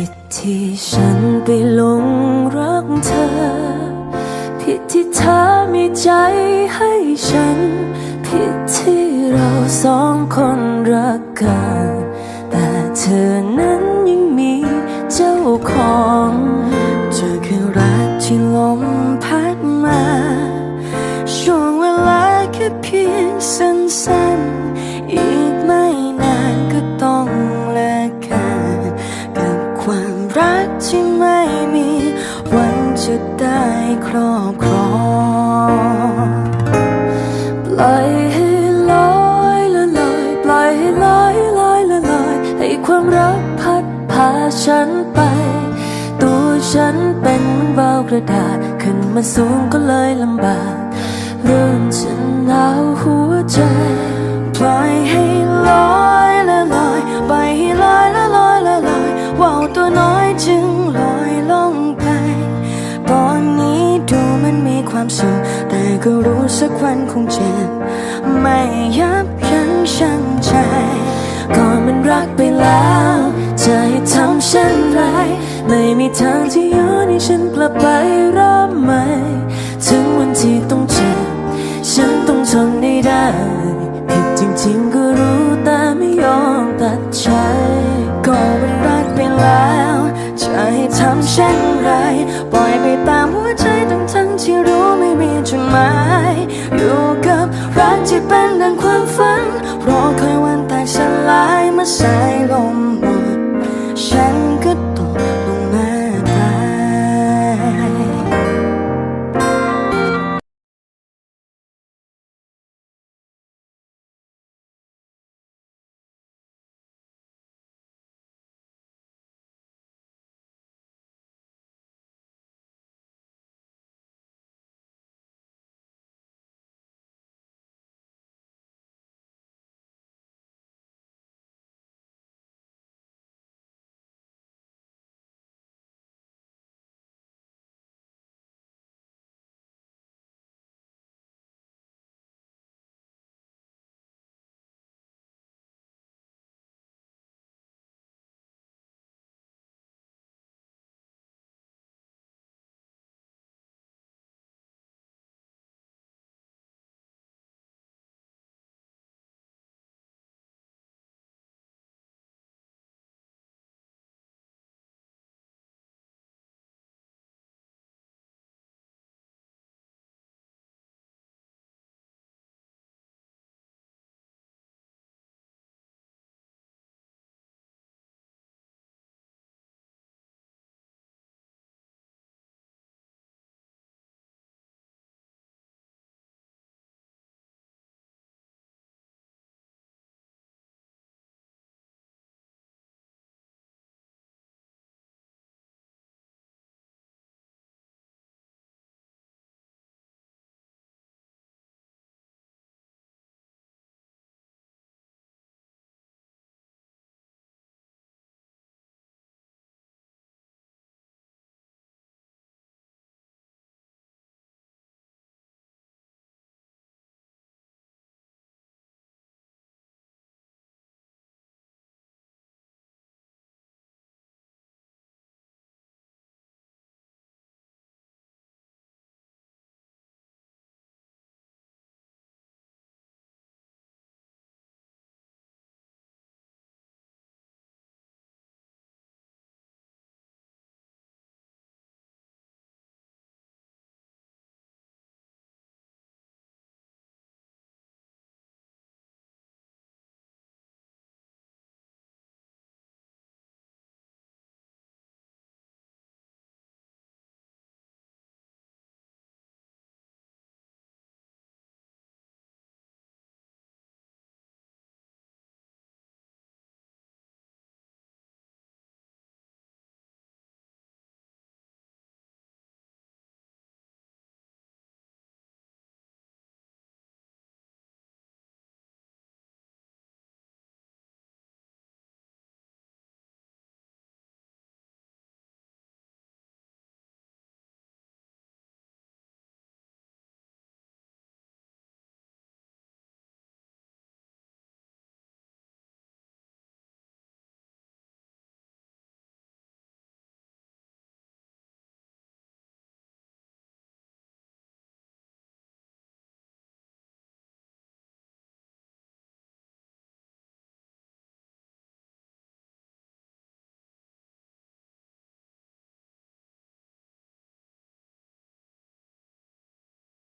ผิดที่ฉันไปหลงรักเธอ ผิดที่เธอมีใจให้ฉัน ผิดที่เราสองคนรักกัน แต่เธอนั้น ได้ครอบครองปล่อยให้ลอยละลอยปล่อยให้ลอยลอยละลอยให้ความรักพัดพาฉันไป ตัวฉันเป็นเหมือนเบากระดาษขึ้นมาสูงก็เลยลำบากเริ่มจะหนาวหัวใจปล่อยให้ลอยละลอยปล่อยให้ลอยละลอยละลอยว่าวตัวน้อย ความสุขแต่ก็รู้สักวันคงเจ็บไม่ยับยั้งชั่งใจก็มันรักไปแล้วจะให้ทำเช่นไร ไม่มีทางที่ย้อนให้ฉันกลับไปริ่มใหม่ถึงวันที่ต้องเจ็บฉันต้องทนได้ได้ผิดจริงๆก็รู้แต่ไม่ยอมตัดใจก็มันรักไปแล้ว จะให้ทำเช่นไร ปล่อยไป รัก